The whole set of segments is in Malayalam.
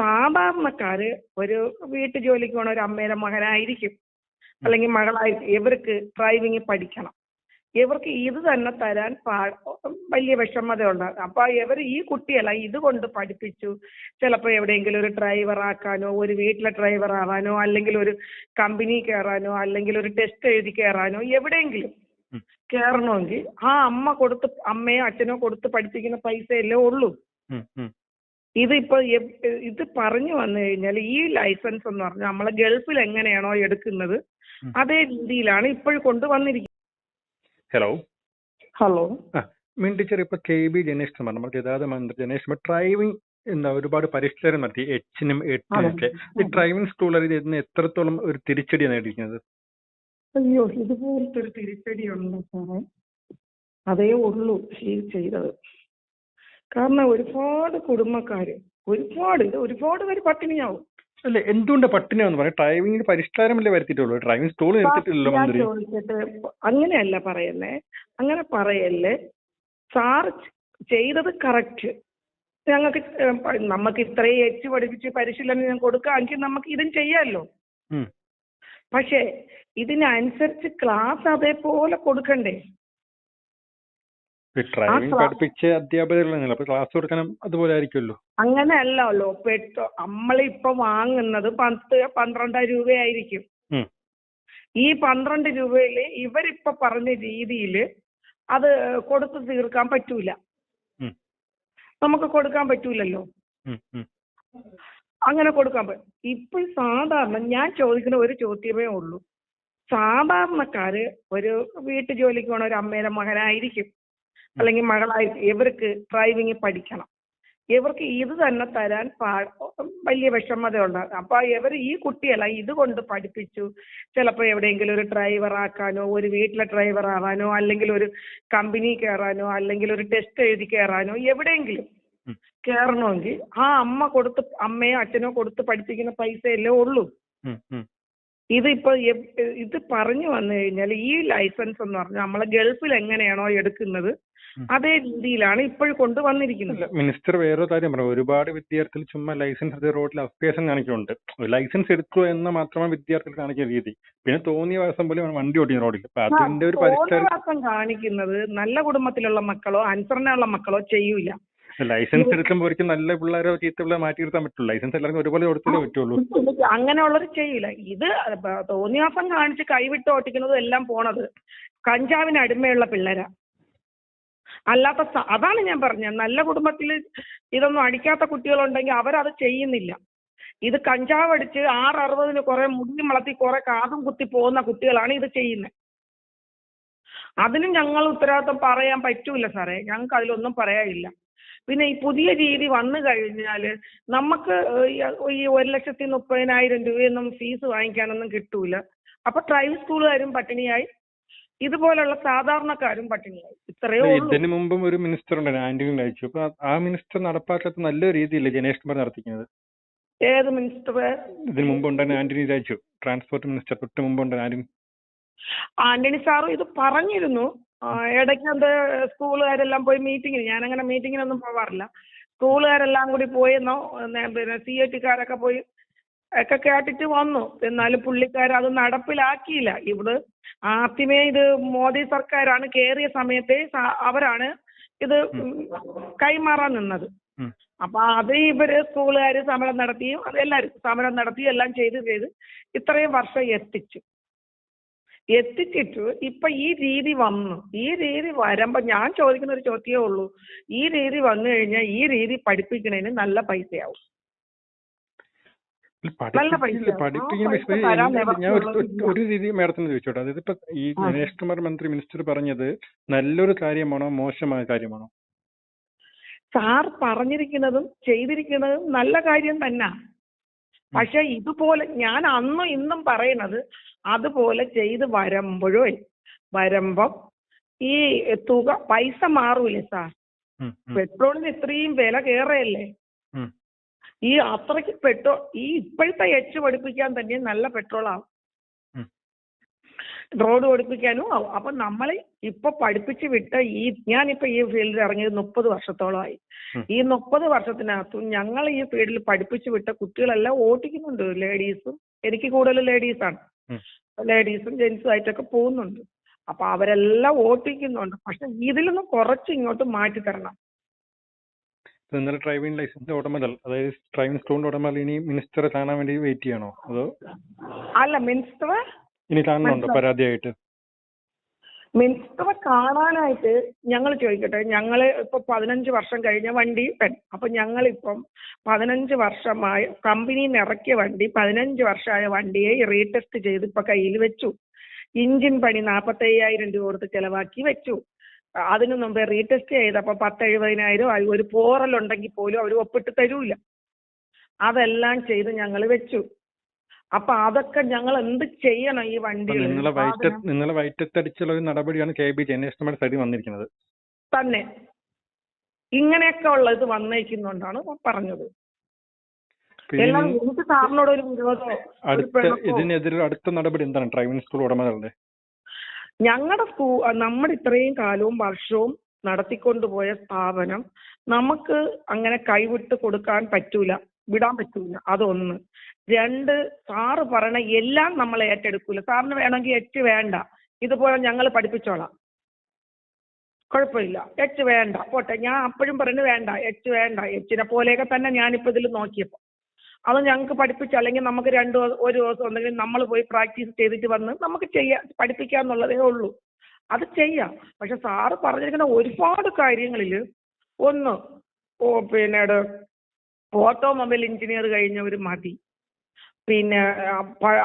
സാധാരണക്കാര് ഒരു വീട്ടു ജോലിക്ക് പോണ ഒരു അമ്മയുടെ മകനായിരിക്കും. അല്ലെങ്കിൽ മകളായിരിക്കും. ഇവർക്ക് ഡ്രൈവിംഗ് പഠിക്കണം. ഇവർക്ക് ഇത് തന്നെ തരാൻ വലിയ വിഷമത ഉണ്ടാകും അപ്പൊ ഇവർ ഈ കുട്ടിയല്ല ഇത് കൊണ്ട് പഠിപ്പിച്ചു. ചിലപ്പോൾ എവിടെയെങ്കിലും ഒരു ഡ്രൈവർ ആക്കാനോ ഒരു വീട്ടിലെ ഡ്രൈവർ ആവാനോ അല്ലെങ്കിൽ ഒരു കമ്പനി കയറാനോ അല്ലെങ്കിൽ ഒരു ടെസ്റ്റ് എഴുതി കയറാനോ എവിടെയെങ്കിലും. കയറണമെങ്കിൽ ആ അമ്മ കൊടുത്ത് അമ്മയോ അച്ഛനോ കൊടുത്ത് പഠിപ്പിക്കുന്ന പൈസയല്ലേ ഉള്ളൂ. ഉം, ഉം. ഇതിപ്പോ ഇത് പറഞ്ഞു വന്നു കഴിഞ്ഞാൽ ഈ ലൈസൻസ് എന്ന് പറഞ്ഞാൽ നമ്മളെ ഗൾഫിൽ എങ്ങനെയാണോ എടുക്കുന്നത് അതേ രീതിയിലാണ് ഇപ്പോൾ കൊണ്ടുവന്നിരിക്കുന്നത് ഹലോ ഹലോ മീൻ ടീച്ചർ ഇപ്പൊ കെ ബി ജനേഷ് കുമാർ നമ്മുടെ ഗതാഗത മന്ത്രി ജനേഷ് കുമാർ ഡ്രൈവിംഗ് എന്താ ഒരുപാട് പരിഷ്കാരം നടത്തി എച്ചിനും എട്ടിനും ഒക്കെ. ഈ ഡ്രൈവിംഗ് സ്കൂളിൽ ഇതിന് എത്രത്തോളം ഒരു തിരിച്ചടി നേടിയിരിക്കുന്നത്? അയ്യോ ഇതുപോലത്തെ ഒരു തിരിച്ചടി ഉണ്ടോ സാറേ. അതേ ഉള്ളൂ ചെയ്തത്. കാരണം ഒരുപാട് കുടുംബക്കാര് ഒരുപാട് ഇത് ഒരുപാട് പേര് പട്ടിണിയാവും. അല്ല എന്തുകൊണ്ട് പട്ടിണിയാന്ന് പറയാം? ഡ്രൈവിംഗ് പരിഷ്കാരമല്ലേ വരുത്തിയിട്ടുള്ളൂ? ഡ്രൈവിംഗ് സ്കൂൾ നിർത്തിയിട്ടില്ലല്ലോ മന്ത്രി. അങ്ങനെയല്ല പറയുന്നേ. അങ്ങനെ പറയല്ലേ സാർ ചെയ്തത് കറക്റ്റ് ഞങ്ങൾക്ക് നമുക്ക് ഇത്രയും എച്ച് പഠിപ്പിച്ച് പരിശീലനം ഞാൻ കൊടുക്കാമെങ്കിൽ നമുക്ക് ഇതും ചെയ്യാമല്ലോ. പക്ഷേ ഇതിനനുസരിച്ച് ക്ലാസ് അതേപോലെ കൊടുക്കണ്ടേ? ഡ്രൈവിംഗ് പഠിപ്പിച്ച അധ്യാപകരല്ലേ അപ്പൊ ക്ലാസ് കൊടുക്കണം അതുപോലെ ആയിരിക്കുമല്ലോ. അങ്ങനെയല്ലല്ലോ. പെട്ടോ നമ്മളിപ്പോ വാങ്ങുന്നത് പത്ത് പന്ത്രണ്ടായിരം രൂപയായിരിക്കും. ഈ പന്ത്രണ്ട് രൂപയിൽ ഇവരിപ്പോ പറഞ്ഞ രീതിയിൽ അത് കൊടുത്തു തീർക്കാൻ പറ്റൂല. നമുക്ക് കൊടുക്കാൻ പറ്റൂലല്ലോ. അങ്ങനെ കൊടുക്കാൻ പറ്റും ഇപ്പൊ സാധാരണ ഞാൻ ചോദിക്കുന്ന ഒരു ചോദ്യമേ ഉള്ളൂ. സാധാരണക്കാര് ഒരു വീട്ടു ജോലിക്ക് പോണ ഒരു അമ്മയുടെ മകനായിരിക്കും. അല്ലെങ്കിൽ മകളായിട്ട് ഇവർക്ക് ഡ്രൈവിംഗ് പഠിക്കണം. ഇവർക്ക് ഇത് തന്നെ തരാൻ പാ വലിയ വിഷമത ഉണ്ടാകും അപ്പൊ ഇവർ ഈ കുട്ടിയല്ല ഇത് കൊണ്ട് പഠിപ്പിച്ചു. ചിലപ്പോൾ എവിടെയെങ്കിലും ഒരു ഡ്രൈവർ ആക്കാനോ ഒരു വീട്ടിലെ ഡ്രൈവർ ആവാനോ അല്ലെങ്കിൽ ഒരു കമ്പനി കയറാനോ അല്ലെങ്കിൽ ഒരു ടെസ്റ്റ് എഴുതി കയറാനോ എവിടെയെങ്കിലും. കയറണമെങ്കിൽ ആ അമ്മ കൊടുത്ത് അമ്മയോ അച്ഛനോ കൊടുത്ത് പഠിപ്പിക്കുന്ന പൈസയല്ലേ ഉള്ളൂ. ഇത് ഇപ്പൊ ഇതിപ്പോ ഇത് പറഞ്ഞു വന്നു കഴിഞ്ഞാൽ ഈ ലൈസൻസ് എന്ന് പറഞ്ഞാൽ നമ്മളെ ഗൾഫിൽ എങ്ങനെയാണോ എടുക്കുന്നത്. അതേ രീതിയിലാണ് ഇപ്പോൾ കൊണ്ടുവന്നിരിക്കുന്നത്. മിനിസ്റ്റർ വേറൊരു കാര്യം പറഞ്ഞു. ഒരുപാട് വിദ്യാർത്ഥികൾ ചുമ്മാ ലൈസൻസ് റോഡിൽ അഭ്യാസം കാണിക്കുന്നുണ്ട്. ലൈസൻസ് എടുക്കുക എന്ന് മാത്രമാണ് വിദ്യാർത്ഥികൾ കാണിക്കുന്ന രീതി. പിന്നെ തോന്നിയ വാസം പോലും വണ്ടി ഓടിക്കുന്ന റോഡിൽ അപ്പൊ അതിന്റെ ഒരു പരിഷ്കാരം കാണിക്കുന്നത് നല്ല കുടുംബത്തിലുള്ള മക്കളോ അനുസരണയുള്ള മക്കളോ ചെയ്യൂല. ലൈസൻസ് എടുക്കുമ്പോൾ ഒരിക്കലും നല്ല പിള്ളേരോ ചീത്ത പിള്ളേരെ മാറ്റി നിർത്താൻ പറ്റുള്ളൂ ലൈസൻസ് എല്ലാവർക്കും ഒരുപോലെ കൊടുത്തേ പറ്റുള്ളൂ. അങ്ങനെയുള്ളവർ ചെയ്യൂല. ഇത് തോന്നിയാസം കാണിച്ച് കൈവിട്ട് ഓട്ടിക്കുന്നതും എല്ലാം പോണത് കഞ്ചാവിന് അടിമയുള്ള പിള്ളേരാ. അല്ലാത്ത അതാണ് ഞാൻ പറഞ്ഞത് നല്ല കുടുംബത്തിൽ ഇതൊന്നും അടിക്കാത്ത കുട്ടികളുണ്ടെങ്കിൽ അവരത് ചെയ്യുന്നില്ല. ഇത് കഞ്ചാവ് അടിച്ച് ആറ് അറുപതിന് കുറെ മുടിയും വളർത്തി കുറെ കാതും കുത്തി പോകുന്ന കുട്ടികളാണ് ഇത് ചെയ്യുന്നത് അതിനും ഞങ്ങൾ ഉത്തരവാദിത്വം പറയാൻ പറ്റൂല സാറേ ഞങ്ങൾക്ക് അതിലൊന്നും പറയാനില്ല. പിന്നെ ഈ പുതിയ രീതി വന്നു കഴിഞ്ഞാൽ നമുക്ക് ഈ- ഒരു ലക്ഷത്തി മുപ്പതിനായിരം രൂപയൊന്നും ഫീസ് വാങ്ങിക്കാനൊന്നും കിട്ടൂല. അപ്പൊ ഡ്രൈവിംഗ് സ്കൂളുകാരും പട്ടിണിയായി ഇതുപോലുള്ള സാധാരണക്കാരും പട്ടിണിയായി. ഇത്രയോ ഇതിനു മുമ്പും ഒരു മിനിസ്റ്റർ ഉണ്ടായിരുന്നു ആന്റണി അയച്ചു അപ്പൊ ആ- മിനിസ്റ്റർ നടപ്പാക്കാത്ത നല്ല രീതിയില്ല ജനേഷ് കുമാർ നടത്തിക്കുന്നത്. ഏത് മിനിസ്റ്റർ ഇതിനു മുമ്പ് ഉണ്ടായിരുന്ന ആന്റണി രാജു ട്രാൻസ്പോർട്ട് മിനിസ്റ്റർ തൊട്ട് മുമ്പ് ഉണ്ടായിരുന്ന ആന്റണി ആന്റണി സാറും ഇത് പറഞ്ഞിരുന്നു. ഇടയ്ക്ക് എന്ത് സ്കൂളുകാരെല്ലാം പോയി മീറ്റിങ്ങിന് ഞാൻ അങ്ങനെ മീറ്റിങ്ങിനൊന്നും പോവാറില്ല. സ്കൂളുകാരെല്ലാം കൂടി പോയെന്നോ പിന്നെ പിന്നെ സി ഐ ടിക്കാരൊക്കെ പോയി ഒക്കെ കേട്ടിട്ട് വന്നു. എന്നാലും പുള്ളിക്കാർ അത് നടപ്പിലാക്കിയില്ല. ഇവിടെ ആദ്യമേ ഇത് മോദി സർക്കാരാണ് കേറിയ സമയത്തെ അവരാണ് ഇത് കൈമാറാൻ നിന്നത്. അപ്പൊ അത് ഇവർ സ്കൂളുകാര് സമരം നടത്തിയും എല്ലാരും സമരം നടത്തി എല്ലാം ചെയ്ത് ചെയ്ത് ഇത്രയും വർഷം എത്തിച്ചു. എത്തിച്ചിട്ട് ഇപ്പൊ ഈ രീതി വന്നു. ഈ രീതി വരുമ്പോ ഞാൻ ചോദിക്കുന്ന ഒരു ചോദ്യമേ ഉള്ളൂ. ഈ രീതി വന്നു കഴിഞ്ഞാൽ ഈ രീതി പഠിപ്പിക്കണേന് നല്ല പൈസയാവും. നല്ല പൈസ. ഞാൻ ഒരു രീതി മാഡത്തിന് ചോദിച്ചോട്ടെ. അതായത് ഇപ്പൊ ഈ. ഗണേഷ് കുമാർ മന്ത്രി മിനിസ്റ്റർ പറഞ്ഞത് നല്ലൊരു കാര്യമാണോ മോശമായ കാര്യമാണോ? സാർ പറഞ്ഞിരിക്കുന്നതും ചെയ്തിരിക്കുന്നതും നല്ല കാര്യം തന്നെ. പക്ഷെ ഇതുപോലെ ഞാൻ അന്നും ഇന്നും പറയണത് അതുപോലെ ചെയ്ത് വരുമ്പോഴോ വരുമ്പം ഈ തുക പൈസ മാറൂലേ സാർ? പെട്രോളിന് ഇത്രയും വില കയറയല്ലേ? ഉം. ഈ അത്രയ്ക്ക് പെട്രോൾ ഈ ഇപ്പോഴത്തെ എച്ച് പഠിപ്പിക്കാൻ തന്നെ നല്ല പെട്രോൾ ആവും റോഡ് പഠിപ്പിക്കാനും ആവും. അപ്പൊ നമ്മൾ ഇപ്പൊ പഠിപ്പിച്ച് വിട്ട ഈ ഞാനിപ്പോ ഈ ഫീൽഡിൽ ഇറങ്ങിയത് മുപ്പത് വർഷത്തോളമായി. ഈ മുപ്പത് വർഷത്തിനകത്തും ഞങ്ങൾ ഈ ഫീൽഡിൽ പഠിപ്പിച്ച് വിട്ട കുട്ടികളെല്ലാം ഓടിക്കുന്നുണ്ട് ലേഡീസും എനിക്ക് കൂടുതൽ ലേഡീസാണ്. ലേഡീസും ജെന്റ്സും ആയിട്ടൊക്കെ പോകുന്നുണ്ട്. അപ്പൊ അവരെല്ലാം ഓട്ടിക്കുന്നുണ്ട് പക്ഷെ ഇതിൽ നിന്ന് കുറച്ച് ഇങ്ങോട്ട് മാറ്റി തരണം. ഇന്നലെ ഡ്രൈവിംഗ് ലൈസൻസ് ഉടമകൾ അതായത് ഡ്രൈവിംഗ് സ്കൂളിന്റെ ഉടമകൾ ഇനി മിനിസ്റ്ററെ കാണാൻ വേണ്ടി വെയിറ്റ് ചെയ്യണോ? അതോ അല്ല മിനിസ്റ്റർ ഇനി കാണുന്നുണ്ടോ പരാതിയായിട്ട്? മിനിസ്റ്ററെ കാണാനായിട്ട് ഞങ്ങൾ ചോദിക്കട്ടെ ഞങ്ങൾ ഇപ്പൊ പതിനഞ്ച് വർഷം കഴിഞ്ഞ വണ്ടി അപ്പൊ ഞങ്ങളിപ്പം പതിനഞ്ച് വർഷമായ കമ്പനിയിൽ നിന്ന് ഇറക്കിയ വണ്ടി പതിനഞ്ച് വർഷമായ വണ്ടിയെ റീടെസ്റ്റ് ചെയ്ത് ഇപ്പൊ കയ്യിൽ വെച്ചു. ഇഞ്ചിൻ പണി നാൽപ്പത്തി അയ്യായിരം രൂപ കൊടുത്ത് ചെലവാക്കി വെച്ചു. അതിനു മുമ്പേ റീടെസ്റ്റ് ചെയ്തപ്പോ പത്ത് എഴുപതിനായിരം ആയി. ഒരു പോറലുണ്ടെങ്കിൽ പോലും അവർ ഒപ്പിട്ട് തരൂല. അതെല്ലാം ചെയ്ത് ഞങ്ങൾ വെച്ചു. അപ്പൊ അതൊക്കെ ഞങ്ങൾ എന്ത് ചെയ്യണം ഈ വണ്ടി നിങ്ങളെ നിങ്ങളെ വയറ്റത്തടിച്ചുള്ള ഒരു നടപടിയാണ് കെ ബി സൈഡിൽ വന്നിരിക്കുന്നത്. തന്നെ. ഇങ്ങനെയൊക്കെ ഉള്ള ഇത് വന്നേക്കുന്നുണ്ടാണ് പറഞ്ഞത്. എനിക്ക് സാറിനോട് ഒരു വിരോധമോ അടുത്ത ഇതിനെതിരെ അടുത്ത നടപടി എന്താണ്? ഡ്രൈവിംഗ് സ്കൂൾ ഉടമകളുടെ ഞങ്ങളുടെ സ്കൂ നമ്മുടെ ഇത്രയും കാലവും വർഷവും നടത്തിക്കൊണ്ടുപോയ സ്ഥാപനം നമുക്ക് അങ്ങനെ കൈവിട്ട് കൊടുക്കാൻ പറ്റൂല വിടാൻ പറ്റൂല അതൊന്ന്. രണ്ട് സാറ് പറയണ എല്ലാം നമ്മൾ ഏറ്റെടുക്കൂല. സാറിന് വേണമെങ്കിൽ എച്ച് വേണ്ട. ഇതുപോലെ ഞങ്ങൾ പഠിപ്പിച്ചോളാം. കുഴപ്പമില്ല. എച്ച് വേണ്ട. പോട്ടെ ഞാൻ അപ്പോഴും പറയുന്നത് വേണ്ട എച്ച് വേണ്ട. എച്ചിനെ പോലെയൊക്കെ തന്നെ ഞാനിപ്പോൾ ഇതിൽ നോക്കിയപ്പോൾ അത് ഞങ്ങൾക്ക് പഠിപ്പിച്ച് അല്ലെങ്കിൽ നമുക്ക് രണ്ട് ഒരു ദിവസം ഉണ്ടെങ്കിൽ നമ്മൾ പോയി പ്രാക്ടീസ് ചെയ്തിട്ട് വന്ന് നമുക്ക് ചെയ്യാം പഠിപ്പിക്കാന്നുള്ളതേ ഉള്ളൂ. അത് ചെയ്യാം. പക്ഷെ സാറ് പറഞ്ഞിരിക്കുന്ന ഒരുപാട് കാര്യങ്ങളിൽ ഒന്ന് ഓ പിന്നീട് ഓട്ടോമൊബൈൽ എഞ്ചിനീയർ കഴിഞ്ഞവർ മതി. പിന്നെ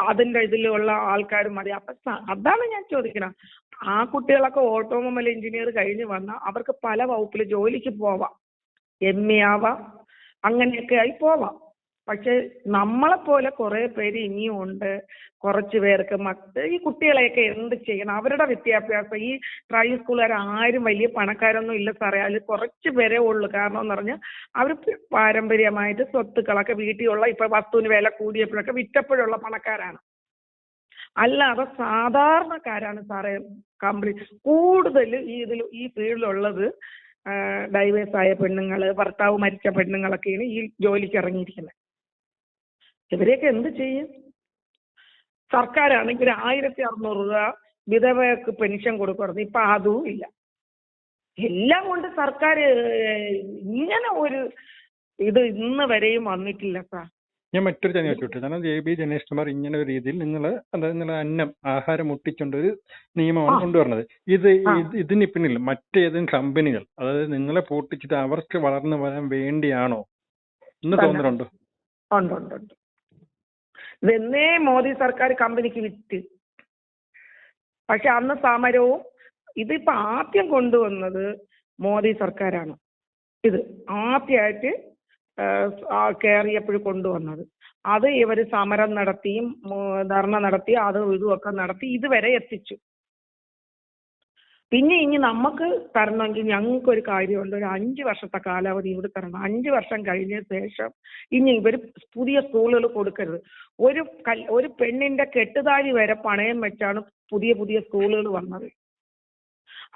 അതിന്റെ ഇതിലുള്ള ആൾക്കാർ മതി. അപ്പൊ അതാണ് ഞാൻ ചോദിക്കണം. ആ കുട്ടികളൊക്കെ ഓട്ടോമൊബൈൽ എഞ്ചിനീയർ കഴിഞ്ഞ് വന്നാൽ അവർക്ക് പല വകുപ്പിൽ ജോലിക്ക് പോവാം. എം എ ആവാം. അങ്ങനെയൊക്കെ ആയി പോവാം. പക്ഷെ നമ്മളെ പോലെ കുറെ പേര് ഇനിയും ഉണ്ട്. കുറച്ച് പേർക്ക് മറ്റ് ഈ കുട്ടികളെയൊക്കെ എന്ത് ചെയ്യണം? അവരുടെ വിദ്യാഭ്യാസം ഈ ഡ്രൈവിംഗ് സ്കൂളുകാർ ആരും വലിയ പണക്കാരൊന്നും ഇല്ല സാറേ. അതിൽ കുറച്ച് പേരേ ഉള്ളൂ. കാരണം എന്ന് പറഞ്ഞാൽ അവർ പാരമ്പര്യമായിട്ട് സ്വത്തുക്കളൊക്കെ വീട്ടിലുള്ള ഇപ്പൊ വസ്തുവിന് വില കൂടിയപ്പോഴൊക്കെ വിറ്റപ്പോഴുള്ള പണക്കാരാണ്. അല്ലാതെ സാധാരണക്കാരാണ് സാറേ കംപ്ലീറ്റ് കൂടുതൽ ഈ ഇതിൽ ഈ ഫീൽഡിലുള്ളത് ഡൈവേഴ്സ് ആയ ഭർത്താവ് മരിച്ച പെണ്ണുങ്ങളൊക്കെയാണ് ഈ ജോലിക്ക് ഇറങ്ങിയിരിക്കുന്നത്. ഇവരെയൊക്കെ എന്ത് ചെയ്യും? സർക്കാരാണെങ്കിൽ ആയിരത്തി അറുന്നൂറ് രൂപ വിധവയ്ക്ക് പെൻഷൻ കൊടുക്കുമായിരുന്നു ഇപ്പൊ അതും ഇല്ല. എല്ലാം കൊണ്ട് സർക്കാർ ഇങ്ങനെ ഒരു ഇത് ഇന്ന് വരെയും വന്നിട്ടില്ല സാർ ഞാൻ മറ്റൊരു ചോദ്യം ചോദിച്ചോട്ടെ കാരണം ജെ ബി ജനേഷ് കുമാർ ഇങ്ങനെ ഒരു രീതിയിൽ നിങ്ങൾ അതായത് നിങ്ങൾ അന്നം ആഹാരം മുട്ടിച്ചുകൊണ്ട് ഒരു നിയമമാണ്. കൊണ്ടുവരുന്നത്. ഇത്. ഇതിന് പിന്നിൽ മറ്റേതെങ്കിലും കമ്പനികൾ അതായത് നിങ്ങളെ പൊട്ടിച്ചിട്ട് അവർക്ക് വളർന്നു വരാൻ വേണ്ടിയാണോ എന്ന് തന്നെ. തോന്നുന്നുണ്ടോ? ഉണ്ട് ഉണ്ട് ഉണ്ട്. ഇതെന്നേ മോദി സർക്കാർ കമ്പനിക്ക് വിറ്റ്. പക്ഷെ അന്ന് സമരവും ഇതിപ്പോ ആദ്യം കൊണ്ടുവന്നത് മോദി സർക്കാരാണ്. ഇത് ആദ്യമായിട്ട് കയറിയപ്പോൾ കൊണ്ടുവന്നത്. അത് ഇവർ സമരം നടത്തിയും ധർണ നടത്തി അതും ഇതും ഒക്കെ നടത്തി ഇതുവരെ എത്തിച്ചു. പിന്നെ ഇനി നമുക്ക് തരണമെങ്കിൽ ഞങ്ങൾക്ക് ഒരു കാര്യമുണ്ട്. ഒരു അഞ്ച് വർഷത്തെ കാലാവധി ഇവിടെ തരണം. അഞ്ച് വർഷം കഴിഞ്ഞ ശേഷം ഇനി ഇവർ പുതിയ സ്കൂളുകൾ കൊടുക്കരുത്. ഒരു കൽ- ഒരു പെണ്ണിന്റെ കെട്ടുതാലി വരെ പണയം വെച്ചാണ് പുതിയ പുതിയ സ്കൂളുകൾ വന്നത്.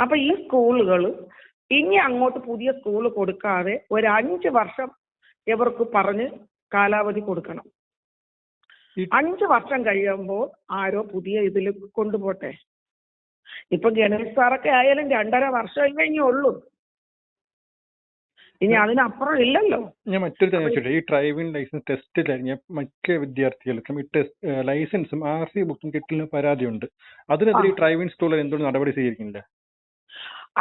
അപ്പൊ ഈ സ്കൂളുകൾ ഇനി അങ്ങോട്ട് പുതിയ സ്കൂൾ കൊടുക്കാതെ ഒരു അഞ്ച് വർഷം ഇവർക്ക് പറഞ്ഞ് കാലാവധി കൊടുക്കണം. അഞ്ച് വർഷം കഴിയുമ്പോൾ ആരോ പുതിയ ഇതിൽ കൊണ്ടുപോട്ടെ. ഇപ്പൊ ഗണേഷ് സാറൊക്കെ ആയാലും രണ്ടര വർഷം കഴിഞ്ഞേ ഉള്ളൂ. ഇനി അതിനപ്പുറം ഇല്ലല്ലോ. ഞാൻ മറ്റൊരു ചോദ്യം ചോദിച്ചോട്ടെ? ഈ ഡ്രൈവിംഗ് ലൈസൻസ് ടെസ്റ്റ് കഴിഞ്ഞ മിക്ക വിദ്യാർത്ഥികൾക്കും ഈ ടെസ്റ്റ് ലൈസൻസും ആർ സി ബുക്കും കിട്ടലിന് പരാതിയുണ്ട്. അതിനെതിരെ ഈ ഡ്രൈവിംഗ് സ്കൂളിൽ എന്തുകൊണ്ട് നടപടി സ്വീകരിക്കുന്നില്ല?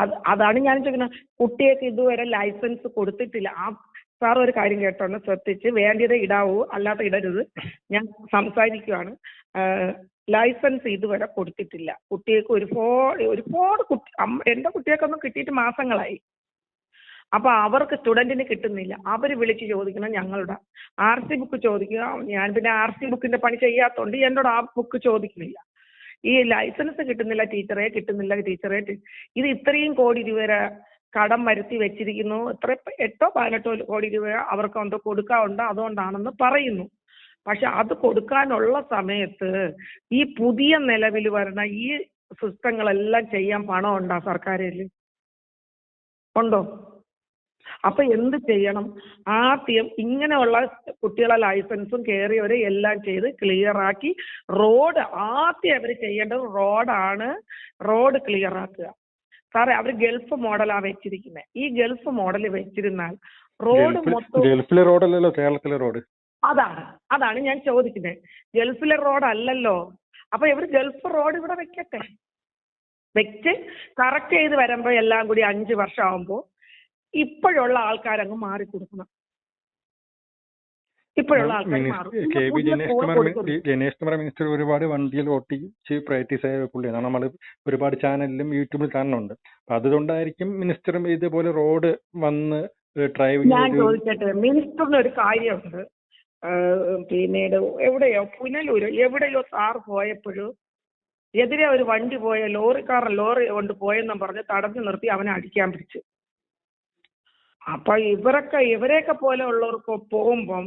അത് അതാണ് ഞാൻ ചോദിക്കുന്നത്. കുട്ടികൾക്ക് ഇതുവരെ ലൈസൻസ് കൊടുത്തിട്ടില്ല. ആ സാർ ഒരു കാര്യം കേട്ടോണ്ട് ശ്രദ്ധിച്ച് വേണ്ടിയത് ഇടാവൂ അല്ലാത്ത ഇടരുത്. ഞാൻ സംസാരിക്കുവാണ്. ലൈസൻസ് ഇതുവരെ കൊടുത്തിട്ടില്ല. കുട്ടികൾക്ക് ഒരുപാട് ഒരുപാട് കുട്ടി എന്റെ കുട്ടികൾക്കൊന്നും കിട്ടിയിട്ട് മാസങ്ങളായി. അപ്പൊ അവർക്ക് സ്റ്റുഡന്റിന് കിട്ടുന്നില്ല. അവർ വിളിച്ച് ചോദിക്കണം ഞങ്ങളുടെ. ആർ സി ബുക്ക് ചോദിക്കുക. ഞാൻ പിന്നെ ആർ സി ബുക്കിന്റെ പണി ചെയ്യാത്തോണ്ട് എന്നോട് ആ ബുക്ക് ചോദിക്കുന്നില്ല. ഈ ലൈസൻസ് കിട്ടുന്നില്ല ടീച്ചറെ കിട്ടുന്നില്ല ടീച്ചറെ ഇത് ഇത്രയും കോടി രൂപ കടം വരുത്തി വെച്ചിരിക്കുന്നു. എത്ര എട്ടോ പതിനെട്ടോ കോടി രൂപ അവർക്ക് എന്തോ കൊടുക്കാറുണ്ട് അതുകൊണ്ടാണെന്ന് പറയുന്നു. പക്ഷെ അത് കൊടുക്കാനുള്ള സമയത്ത് ഈ പുതിയ നിലവിൽ വരുന്ന ഈ സിസ്റ്റങ്ങളെല്ലാം ചെയ്യാൻ പണം ഉണ്ടോ സർക്കാരിൽ ഉണ്ടോ? അപ്പൊ എന്ത് ചെയ്യണം? ആദ്യം ഇങ്ങനെയുള്ള കുട്ടികളെ ലൈസൻസും കയറിയവരെ എല്ലാം ചെയ്ത് ക്ലിയർ ആക്കി റോഡ് ആദ്യം അവർ ചെയ്യേണ്ടത് റോഡാണ് റോഡ് ക്ലിയർ ആക്കുക. സാറേ അവർ ഗൾഫ് മോഡലാ വെച്ചിരിക്കുന്നത് ഈ ഗൾഫ് മോഡൽ വെച്ചിരുന്നാൽ റോഡ് മൊത്തം ഗൾഫിലെ റോഡല്ലല്ലോ കേരളത്തിലെ റോഡ്. അതാണ് അതാണ് ഞാൻ ചോദിക്കുന്നത് ഗൾഫിലെ റോഡ് അല്ലല്ലോ. അപ്പൊ ഇവർ ഗൾഫ് റോഡ് ഇവിടെ വെക്കട്ടെ? വെച്ച് കറക്റ്റ് ചെയ്ത് വരുമ്പോ എല്ലാം കൂടി അഞ്ച് വർഷം ആവുമ്പോ ഇപ്പോഴുള്ള ആൾക്കാരങ്ങ് മാറി കൊടുക്കണം. ഇപ്പോഴുള്ള ആൾക്കാർ മിനിസ്റ്റർ ഒരുപാട് വണ്ടിയിൽ ഓട്ടിച്ച് പ്രാക്ടീസ് ആയ പുള്ളിയാണ് നമ്മൾ ഒരുപാട് ചാനലിലും യൂട്യൂബിൽ കാണുന്നുണ്ട്. അപ്പൊ അതുകൊണ്ടായിരിക്കും മിനിസ്റ്ററും ഇതുപോലെ റോഡ് വന്ന് ഡ്രൈവിംഗ് ഞാൻ ചോദിക്കട്ടെ? മിനിസ്റ്ററിന് ഒരു കാര്യമുണ്ട്. പിന്നീട് എവിടെയോ പുനലൂര് എവിടെയോ സാർ പോയപ്പോഴും എതിരെ ഒരു വണ്ടി പോയ ലോറിക്കാരൻ ലോറി കൊണ്ട് പോയെന്നും പറഞ്ഞ് തടഞ്ഞു നിർത്തി അവനെ അടിക്കാൻ പിടിച്ചു. അപ്പൊ ഇവരൊക്കെ ഇവരെയൊക്കെ പോലെ ഉള്ളവർക്ക് പോകുമ്പം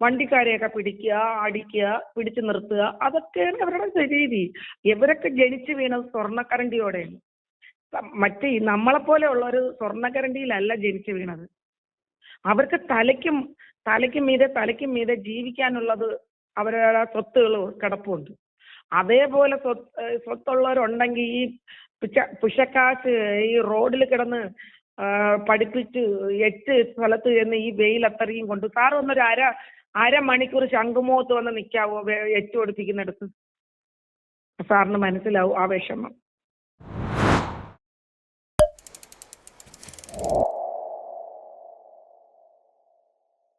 വണ്ടിക്കാരെയൊക്കെ പിടിക്കുക അടിക്കുക പിടിച്ചു നിർത്തുക അതൊക്കെയാണ് അവരുടെ രീതി. ഇവരൊക്കെ ജനിച്ചു വീണത് സ്വർണക്കരണ്ടിയോടെയാണ്. മറ്റേ നമ്മളെ നമ്മളെപ്പോലെ ഉള്ളൊരു സ്വർണക്കരണ്ടിയിലല്ല ജനിച്ചു വീണത്. അവർക്ക് തലയ്ക്കും തലയ്ക്കും മീതെ തലയ്ക്കും മീതെ ജീവിക്കാനുള്ളത് അവരുടെ സ്വത്തുകൾ കിടപ്പുണ്ട്. അതേപോലെ സ്വത്ത് സ്വത്തുള്ളവരുണ്ടെങ്കിൽ ഈ പിച്ച പുഷക്കാശ് ഈ റോഡിൽ കിടന്ന് പഠിപ്പിച്ച് എട്ട് സ്ഥലത്ത് ചെന്ന് ഈ വെയിൽ അത്രയും കൊണ്ട് സാർ ഒന്നൊരു അര അരമണിക്കൂർ ശംഖുമുഖത്ത് വന്ന് നിൽക്കാവോ എച്ച് പഠിപ്പിക്കുന്നിടത്ത് സാറിന് മനസ്സിലാവും ആ വിഷമം.